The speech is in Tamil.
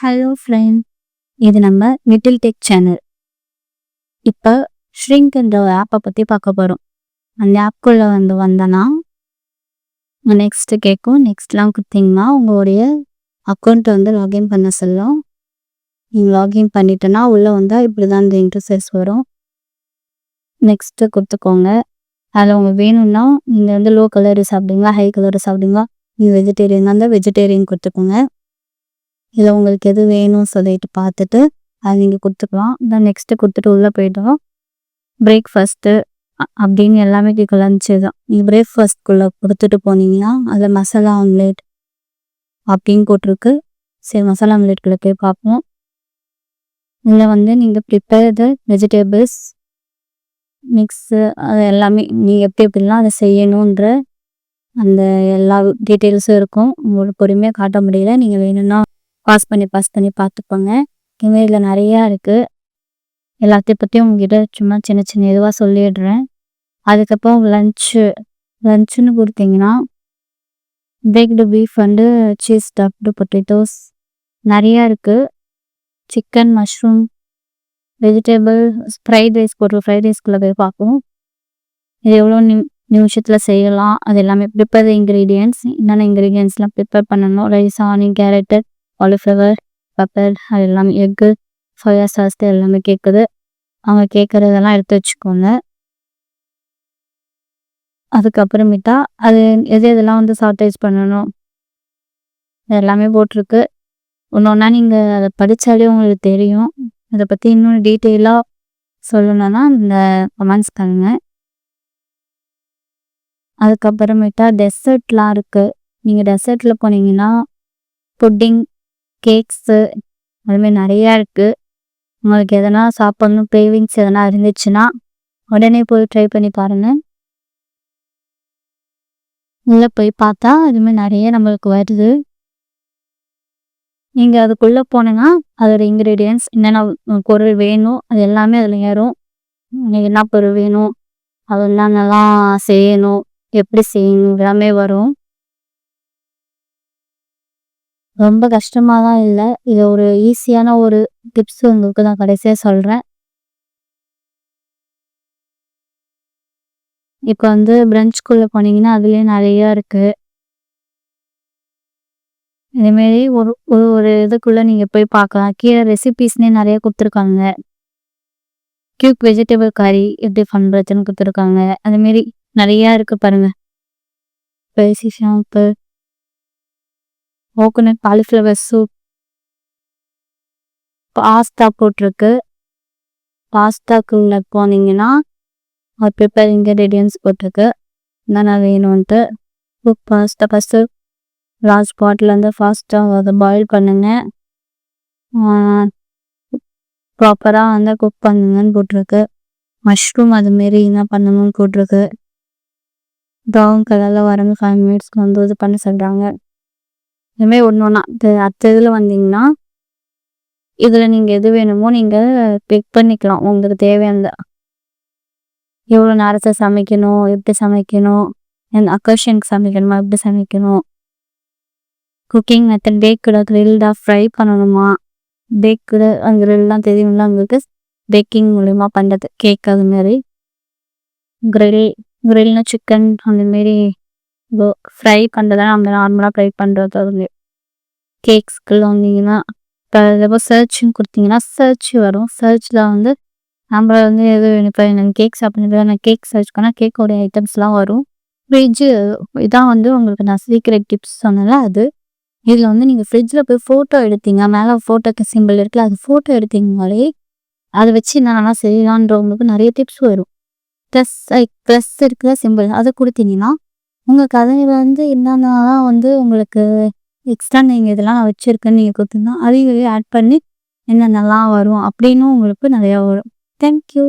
ஹலோ ஃப்ரெண்ட் இது நம்ம லிட்டில் டெக் சேனல் இப்போ ஷ்ரிங்க்ன்ற ஒரு ஆப்பை பற்றி பார்க்க போகிறோம் அந்த ஆப்குள்ளே வந்து வந்தோன்னா நெக்ஸ்ட்டு கேட்கும் நெக்ஸ்ட்லாம் கொடுத்தீங்கன்னா உங்களுடைய அக்கௌண்ட்டை வந்து லாகின் பண்ண சொல்லும். நீங்கள் லாகின் பண்ணிட்டோன்னா உள்ளே வந்தால் இப்படி தான் இந்த இன்டர்ஃபேஸ் வரும். நெக்ஸ்ட்டு கொடுத்துக்கோங்க. அதில் உங்கள் வேணும்னா நீங்கள் வந்து லோ கலர் சாப்பிடுங்களா ஹை கலர் சாப்பிடுங்களா நீங்கள் வெஜிடேரியன் இருந்தால் வெஜிடேரியன் கொடுத்துக்கோங்க. இதில் உங்களுக்கு எது வேணும்னு சொல்லிட்டு பார்த்துட்டு அதை நீங்கள் கொடுத்துக்கலாம். தென் நெக்ஸ்ட்டு கொடுத்துட்டு உள்ளே போய்ட்டோம் பிரேக்ஃபாஸ்ட்டு அப்படின்னு எல்லாமே கேட்க லஞ்சு தான் நீங்கள் பிரேக்ஃபாஸ்ட்குள்ளே கொடுத்துட்டு போனீங்கன்னா அதில் மசாலா ஆம்லேட் அப்படின்னு போட்டிருக்கு. சரி மசாலா ஆம்லேட்குள்ளே போய் பார்ப்போம். இதில் வந்து நீங்கள் ப்ரிப்பேர்டு வெஜிடபிள்ஸ் மிக்ஸு அது எல்லாமே நீங்கள் எப்படி எப்படிலாம் அதை செய்யணுன்ற அந்த எல்லா டீட்டெயில்ஸும் இருக்கும். உங்களுக்கு பொறுமையாக காட்ட முடியல. நீங்கள் வேணும்னா பாஸ் பண்ணி பாஸ் பண்ணி பார்த்துப்போங்க. இதுமாரி இதில் நிறையா இருக்குது எல்லாத்தையும் பற்றியும் உங்ககிட்ட சும்மா சின்ன சின்ன இதுவாக சொல்லிடுறேன். அதுக்கப்புறம் லன்ச்சு லன்ச்சுன்னு கொடுத்தீங்கன்னா பேக்டு பீஃப் வந்து சீஸ் டப்டு பொட்டேட்டோஸ் நிறையா இருக்குது chicken mushroom vegetable fried rice போட்டு ஃப்ரைட் ரைஸ்குள்ளே போய் பார்ப்போம். இது எவ்வளோ நிம் நிமிஷத்தில் செய்யலாம். அது எல்லாமே ப்ரிப்பேர் இன்க்ரீடியன்ட்ஸ் என்னென்ன இன்க்ரீடியன்ஸ்லாம் ப்ரிப்பேர் பண்ணணும்? Rice onion carrot cauliflower pepper அது எல்லாமே எக்கு சோயா சாஸ் எல்லாமே கேட்குது அவங்க கேட்குறதெல்லாம் எடுத்து வச்சுக்கோங்க. அதுக்கப்புறமேட்டா அது எது எதெல்லாம் வந்து சாட்டைஸ் பண்ணணும்? எல்லாமே போட்டிருக்கு. ஒன்று ஒன்றா நீங்கள் அதை படித்தாலே உங்களுக்கு தெரியும். இதை பற்றி இன்னும் டீட்டெயிலாக சொல்லணும்னா இந்த கமெண்ட்ஸ் பண்ணுங்க. அதுக்கப்புறமேட்டா டெசர்ட்லாம் இருக்குது நீங்கள் டெசர்ட்டில் போனீங்கன்னா புட்டிங் கேக்ஸு அதுமாதிரி நிறையா இருக்குது உங்களுக்கு எதனா சாப்பிட்ணும் க்ரேவிங்ஸ் எதனா இருந்துச்சுன்னா உடனே போய் ட்ரை பண்ணி பாருங்கள் உள்ளே போய் பார்த்தா அதுமாதிரி நிறைய நம்மளுக்கு வருது. நீங்கள் அதுக்குள்ளே போனீங்கன்னா அதோட இன்க்ரீடியன்ஸ் என்னென்ன பொருள் வேணும் அது எல்லாமே அதில் ஏறும். என்ன பொருள் வேணும் அது என்னென்னலாம் செய்யணும் எப்படி செய்யணும் எல்லாமே வரும். ரொம்ப கஷ்டமாக தான் இல்லை. இது ஒரு ஈஸியான ஒரு டிப்ஸ் உங்களுக்கு நான் கடைசியாக சொல்கிறேன் இப்போ வந்து பிரஞ்சுக்குள்ளே போனீங்கன்னா அதுலேயே நிறையா இருக்குது இதேமாரி ஒரு ஒரு ஒரு இதுக்குள்ளே நீங்கள் போய் பார்க்கலாம். கீழே ரெசிபீஸ்னே நிறைய கொடுத்துருக்காங்க. கியூக் வெஜிடபிள் கறி எப்படி பண்ணுறதுன்னு கொடுத்துருக்காங்க. அதுமாரி நிறையா இருக்குது பாருங்கள் பேசி shampoo coconut cauliflower soup pasta போட்டிருக்கு. பாஸ்தாக்குள்ளே போனீங்கன்னா ஒரு ப்ரிப்பேர் இன்க்ரீடியன்ஸ் போட்டிருக்கு. என்னென்ன வேணும்ன்ட்டு. குக் பாஸ்தா ஃபஸ்ட்டு லாஸ்ட் பாட்டிலேருந்து ஃபாஸ்ட்டாக அதை பாயில் பண்ணுங்க. ப்ராப்பராக வந்து குக் பண்ணுங்கன்னு போட்டிருக்கு. மஷ்ரூம் அதுமாரி என்ன பண்ணணும்னு போட்டிருக்கு. ப்ரௌன் கலரில் வரணும் ஃபைவ் மினிட்ஸ்க்கு வந்து இது பண்ண சொல்கிறாங்க இதுமாரி ஒன்று ஒன்றா அடுத்த இதில் வந்தீங்கன்னா இதில் நீங்கள் எது வேணுமோ நீங்கள் பிக் பண்ணிக்கலாம். உங்களுக்கு தேவையானது. எவ்வளோ நேரத்தை சமைக்கணும் எப்படி சமைக்கணும் எந்த அக்கர்ஷனுக்கு சமைக்கணுமா எப்படி சமைக்கணும். குக்கிங் மெத்தட் பேக்குடா கிரில்டாக ஃப்ரை பண்ணணுமா. பேக்குடு அந்த கிரில்லாம் தெரியும்ல உங்களுக்கு. பேக்கிங் மூலிமா பண்ணுறது கேக் அது மாதிரி. கிரில் கிரில்னா சிக்கன் அந்தமாரி ஃப்ரை பண்ணுறதா நம்ம நார்மலாக ஃப்ரை பண்ணுறது வந்து கேக்ஸ்க்குள்ள வந்தீங்கன்னா இப்போ சர்ச்சும் கொடுத்தீங்கன்னா சர்ச் வரும். சர்ச்சில் வந்து நம்ம வந்து எது இப்போ எனக்கு கேக் சாப்பிட்றது நான் கேக் சர்ச் பண்ணால் கேக்கோடைய ஐட்டம்ஸ்லாம் வரும். ஃப்ரிட்ஜு இதான் வந்து உங்களுக்கு நான் சீக்ரெட் டிப்ஸ் சொன்னல அது. இதில் வந்து நீங்கள் ஃப்ரிட்ஜில் போய் ஃபோட்டோ எடுத்தீங்க மேலே ஃபோட்டோக்கு சிம்பிள் இருக்குல்ல அது ஃபோட்டோ எடுத்தீங்கனாலே அதை வச்சு என்னென்னலாம் செய்யலான்றவங்களுக்கு நிறைய டிப்ஸ் வரும். ப்ளஸ் ப்ளஸ் இருக்கிற சிம்பிள் அதை கொடுத்தீங்கன்னா உங்கள் கதையில் வந்து என்னென்னலாம் வந்து உங்களுக்கு எக்ஸ்ட்ரா நீங்கள் இதெல்லாம் நான் நீங்கள் கொடுத்தீங்கன்னா அதையும் ஆட் பண்ணி என்னென்னலாம் வரும் அப்படின்னும் உங்களுக்கு நிறையா வரும். தேங்க்யூ